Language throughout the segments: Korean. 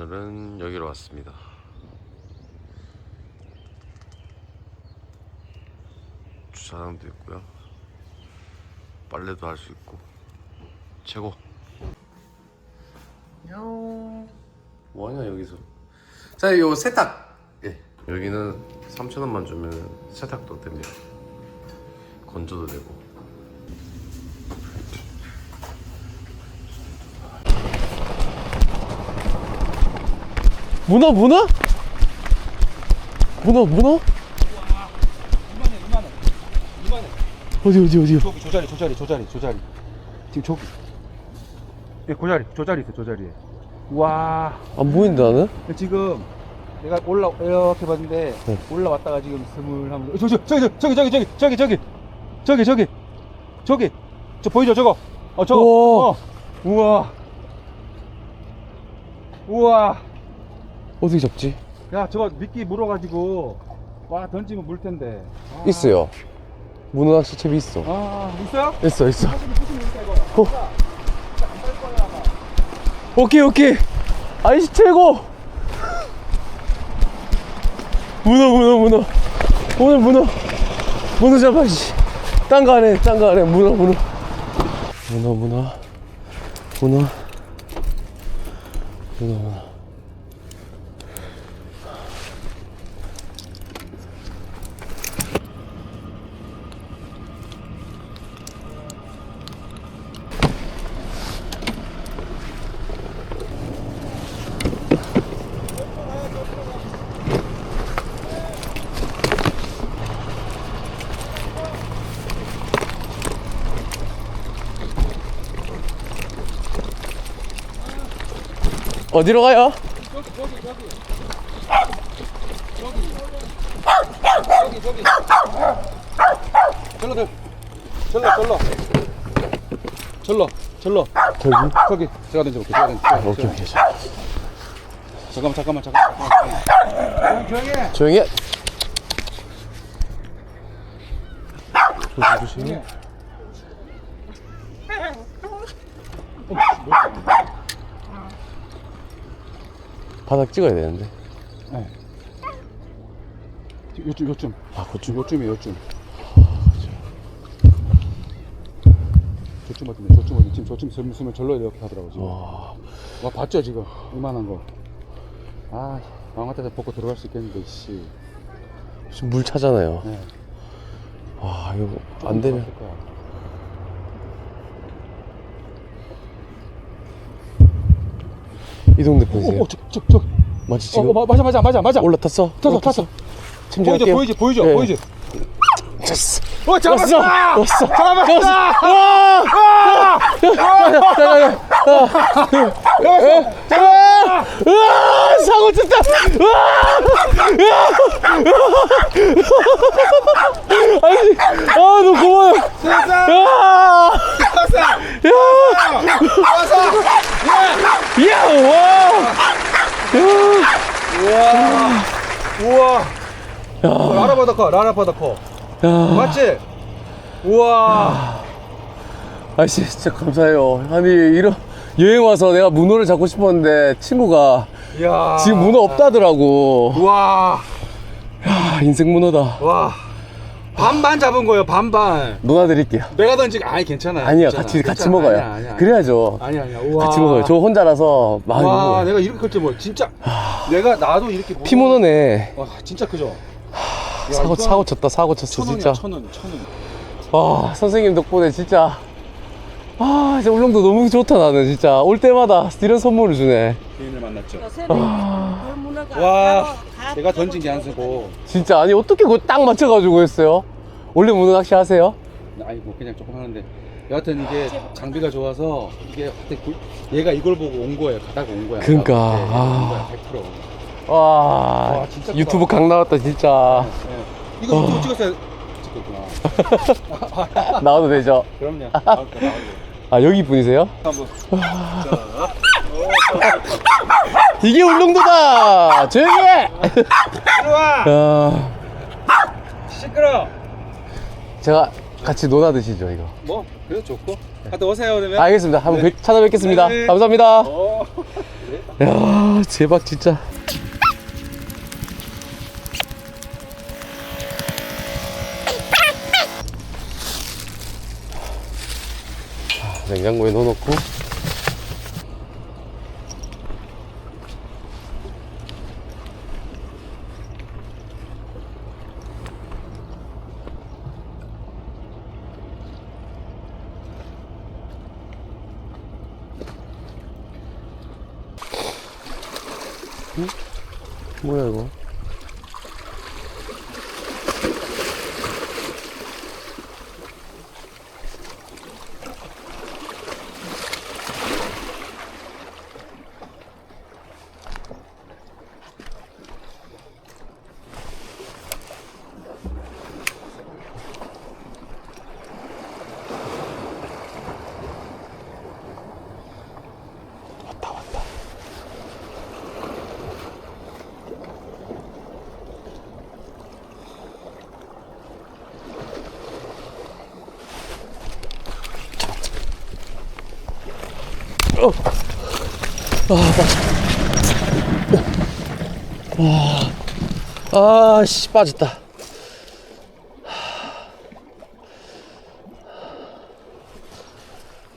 오늘은 여기로 왔습니다. 주차장도 있고요. 빨래도 할 수 있고 최고. 야옹. 뭐하냐 여기서? 자, 요 세탁. 예. 여기는 3천 원만 주면 세탁도 됩니다. 건조도 되고. 문어 문어? 문어 문어? 2만원 2만원 2만원 어디 어디 어디요? 저기 저 자리 저 자리 저 자리 저 자리 지금 저기 예, 그 자리 저 자리 있어 저 자리에 와안 보인다 나는? 지금 내가 올라 이렇게 봤는데 네. 올라왔다가 지금 스물 하면 저기 저기 저기 저기 저기 저기 저기 저기 저기 저기 저 보이죠 저거 어 저거 우와. 어. 우와 우와 어떻게 잡지? 야 저거 미끼 물어가지고 와 던지면 물 텐데 아. 있어요. 문어 낚시 채비 있어. 아 있어요? 있어 있어. 이거 어. 오케이 오케이. 아이씨 최고. 문어 문어 문어. 오늘 문어 문어 잡아야지. 딴거 안해 딴거 안해 문어 문어. 문어 문어 문어 문어 문어. 어디로 가요? 저기 저기 절로 절로 절로 절로 절로 저기. 저기 제가 던져볼게 제가 던져 오케이 오케이. 잠깐만 잠깐만 잠깐만. 조용히 해. 조용히 해. 조심 조심. 바닥 찍어야 되는데. 요쯤 요쯤 아, 그쪽. 요쯤이 요쯤 저쯤 같은데 저쯤 어디 지금 저쯤 쓰면 쓰면 절로 이렇게 하더라고 지금 와, 와 봤죠 지금 이만한 거아 마음 같아서 벗고 들어갈 수 있겠는데 씨 지금 물 차잖아요. 네. 와, 이거 안 되면. 들어갔을 거야. 이동 오, 대표세요. 오, 저, 저, 저. 맞지 어, 지금? 어, 마- 맞아, 맞아, 맞아, 맞아. 올라탔어? 탔어? 탔어. 보이죠, 보이지, 보이죠, 네. 보이지. 됐어. 어, 잡았어! 왔어! 잡았어! 와! 잠깐만. 잡았어! 으아! 사고 쳤다! 으아! 아니, 아, 너무 고마워요. 됐어! 야! 잡았어! 야! 잡았어! 야! 와! 우와! 우와! 라라 바다 커, 라라 바다 커. 야! 맞지? 우와! 아씨 진짜 감사해요. 아니 이런 여행 와서 내가 문어를 잡고 싶었는데 친구가 이야. 지금 문어 없다더라고. 우와! 아, 인생 문어다. 와. 반반 잡은 거예요, 반반. 누나 드릴게요. 내가 던지고, 아니, 괜찮아. 아니야 괜찮아, 같이 같이 괜찮아. 먹어요. 아니야, 아니야. 그래야죠. 아니야, 아니야. 우와. 같이 먹어요. 저 혼자라서 많이 와, 먹어요. 내가 이렇게 클줄 몰라. 진짜. 내가, 나도 이렇게. 피 문어네. 와, 진짜 크죠? 야, 사고 사고 쳤다 사고 쳤어 천 원이야, 진짜. 천 원, 천 원. 와 선생님 덕분에 진짜 아 진짜 울릉도 너무 좋다 나는 진짜 올 때마다 이런 선물을 주네. 개인을 만났죠. 와, 와, 내가 던진 게 안 쓰고. 진짜 아니 어떻게 그거 딱 맞춰가지고 했어요? 원래 문어 낚시 하세요? 아니, 뭐, 그냥 조금 하는데. 여하튼 이게 장비가 좋아서 이게 얘가 이걸 보고 온 거예요. 가다가 온 거야. 그러니까. 네, 아. 온 거야, 100%. 와, 와, 진짜 유튜브. 강 나왔다 진짜 네. 이거 유튜브 찍었어야 찍었구나. 나와도 되죠? 그럼요. 나올까, 나올까. 아 여기 분이세요? 한번. 이게 울릉도다 조용히 해 들어와! 야, 시끄러! 제가 같이 논아 드시죠 이거 뭐, 그래도 좋고. 갔다 오세요 그러면. 알겠습니다. 한번 뵙- 찾아뵙겠습니다. 네. 감사합니다. 어. 야, 대박 진짜. 냉장고에 넣어놓고 뭐야 이거? 아, 씨, 빠졌다.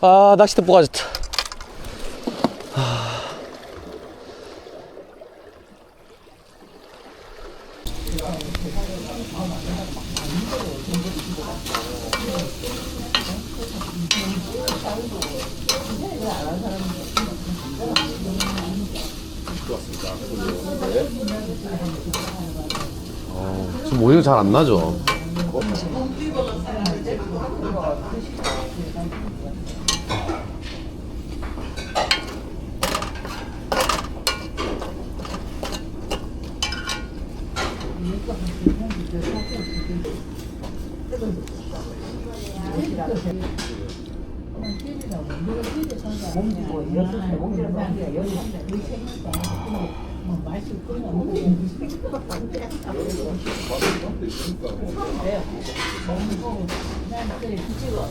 아, 낚싯대 뽑아졌다. 지금 오히려 잘안 나죠?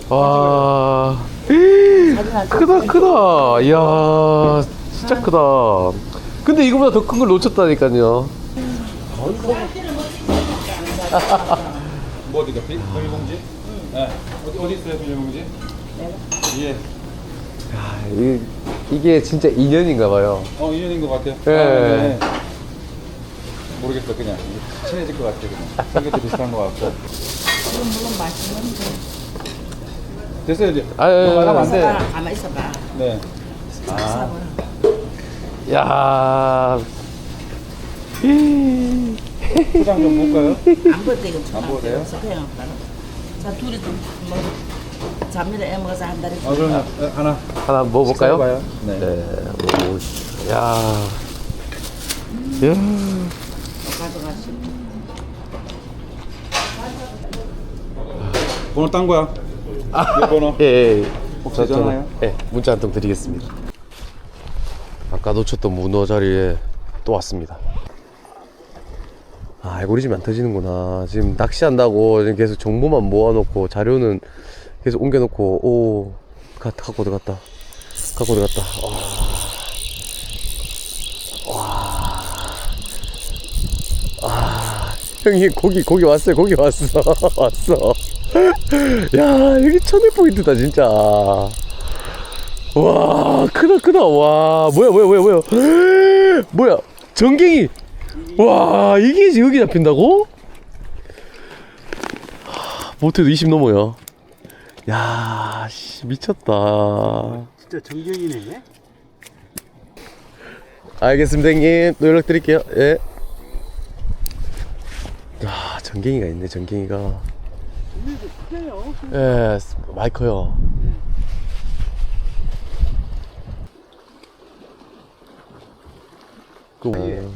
와, 크다, 크다. 이야, 진짜 크다. 근데 이거보다 더 큰 걸 놓쳤다니까요. 뭐 어디가 비? 비닐봉지? 네. 어디 어디 있어요 비닐봉지? 예. 아, 이, 이게 진짜 인연인가 봐요. 어 인연인 것 같아요. 예. 아, 네. 모르겠어 그냥 친해질 것 같아 그냥 성격도 비슷한 것 같고. 물론 맛있는데. 됐어요 이제. 아, 예, 예, 말하면 안 돼. 있어봐. 가만 있어봐. 네. 야 이, 포장 좀 볼까요? 안 보여도 이거 안? 그냥 자 둘이 좀 뭐, 잠이라 애 먹어서 한 달에 아 어, 하나. 하나 먹어볼까요? 네. 네, 뭐, 야, 야, 가져가시고. 번호 딴 거야. 몇 번호? 예, 예. 혹시 저- 저는, 전화요? 예, 문자 한 통 드리겠습니다. 아까 놓쳤던 문어 자리에 또 왔습니다. 아, 알고리즘이 안 터지는구나. 지금 낚시한다고 지금 계속 정보만 모아놓고 자료는 계속 옮겨놓고, 오, 가, 갖고 들어갔다. 갖고 들어갔다. 와. 와. 형님, 고기, 고기 왔어요. 고기 왔어. 왔어. 야, 여기 천일 포인트다, 진짜. 와, 크다, 크다. 와, 뭐야, 뭐야, 뭐야, 뭐야. 뭐야, 전갱이. 와, 이게 여기 잡힌다고? 하, 못해도 20 넘어요. 야, 씨, 미쳤다. 진짜 정경이네. 알겠습니다, 형님. 또 연락드릴게요. 예. 아, 전갱이가 있네, 전갱이가. 예, 많이 커요. 그, 예.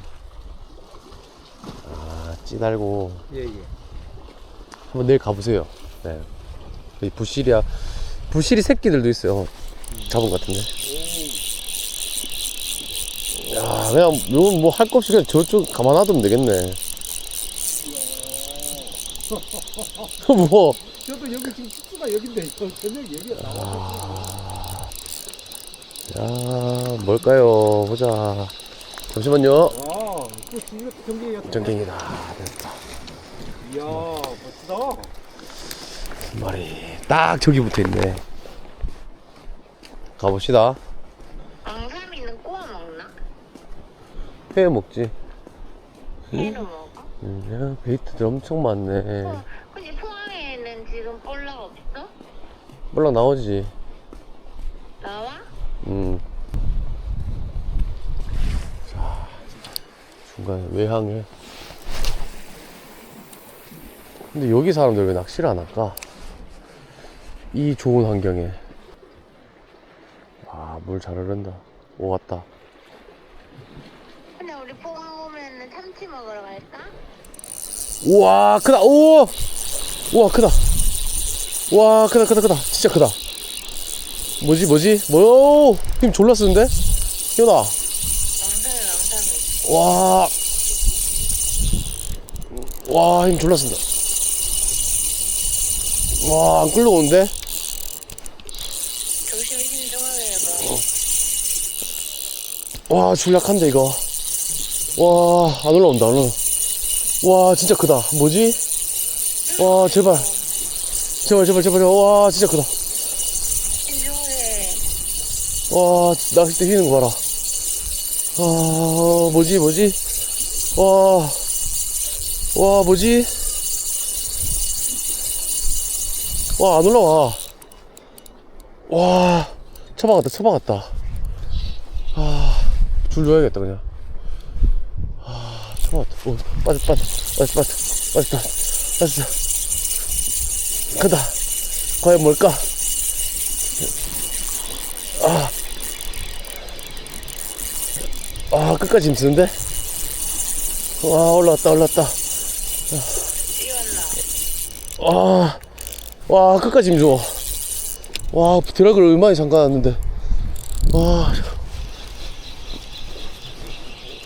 아, 찌달고. 예, 예. 한번 내일 가보세요. 네. 이 부시리아, 부시리 새끼들도 있어요. 잡은 것 같은데. 야, 그냥, 이건 뭐 할 거 없이 그냥 저쪽 가만 놔두면 되겠네. 뭐, 저도 여기 지금 숙소가 여긴데 저 저녁 여기가 나와. 야, 뭘까요? 보자. 잠시만요. 와, 또 지금 경기가 전갱이다. 됐다. 이야, 멋지다. 한 마리. 딱 저기 붙어 있네. 가봅시다. 왕삼이는 구워 먹나? 회 먹지. 회로 먹어? 음, 야, 베이트들 엄청 많네. 근데 포항에는 지금 볼락 없어? 몰라 나오지. 나와? 음. 자, 중간에 외항에. 근데 여기 사람들 왜 낚시를 안 할까? 이 좋은 환경에. 아, 물잘 흐른다. 오, 왔다. 근데 우리 포항 오면은 참치 먹으러 갈까? 우와, 크다. 오! 우와, 크다. 와, 크다, 크다, 크다. 진짜 크다. 뭐지, 뭐지? 뭐, 힘 졸라 쓰는데? 현아. 와. 와, 힘 졸라 쓴다. 와, 안 끌려오는데? 조심히 신중하게 해봐 와, 줄 약한데, 이거. 와, 안 올라온다, 안 올라. 와, 진짜 크다. 뭐지? 와, 제발. 제발, 제발, 제발. 와, 진짜 크다. 와, 낚싯대 휘는 거 봐라. 아, 뭐지, 뭐지? 와, 와, 뭐지? 와, 안 올라와. 와, 쳐박았다, 쳐박았다. 아, 줄 줘야겠다, 그냥. 아, 쳐박았다. 오, 빠졌, 빠졌, 빠졌, 빠졌, 빠졌다, 빠졌다. 크다. 과연 뭘까? 아 끝까지 힘쓰는데? 와 올라왔다 올라왔다 뛰었나? 와, 와 끝까지 힘줘 와 드라그를 얼마나 잠가놨는데 와,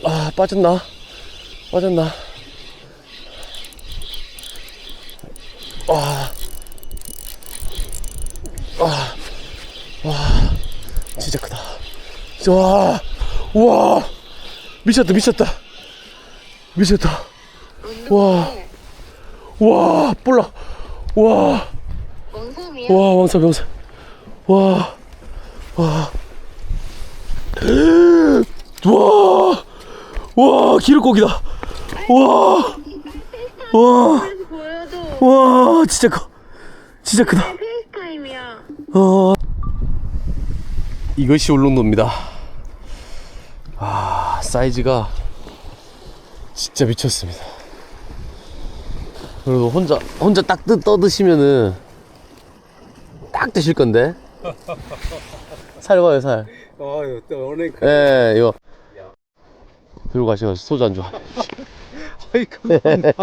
아 빠졌나? 빠졌나? 와, 와, 와. 진짜 크다. 와, 와. 미쳤다 미쳤다. 미쳤다. 와. 와 볼라. 와. 왕삼이야? 와 왕사 명사. 와. 와. 와, 와, 기름고기다. 와, 와, 보여줘 와, 진짜 커. 진짜 크다. 페이스타임이야 어. 이것이 울릉도입니다. 아, 사이즈가 진짜 미쳤습니다. 그래도 혼자, 혼자 딱 뜨, 떠드시면은 딱 드실 건데. 살 봐요, 살. 아유, 또 오늘 예, 이거. 들고 가셔가지고 소주 한 잔. 아이 감사합니다.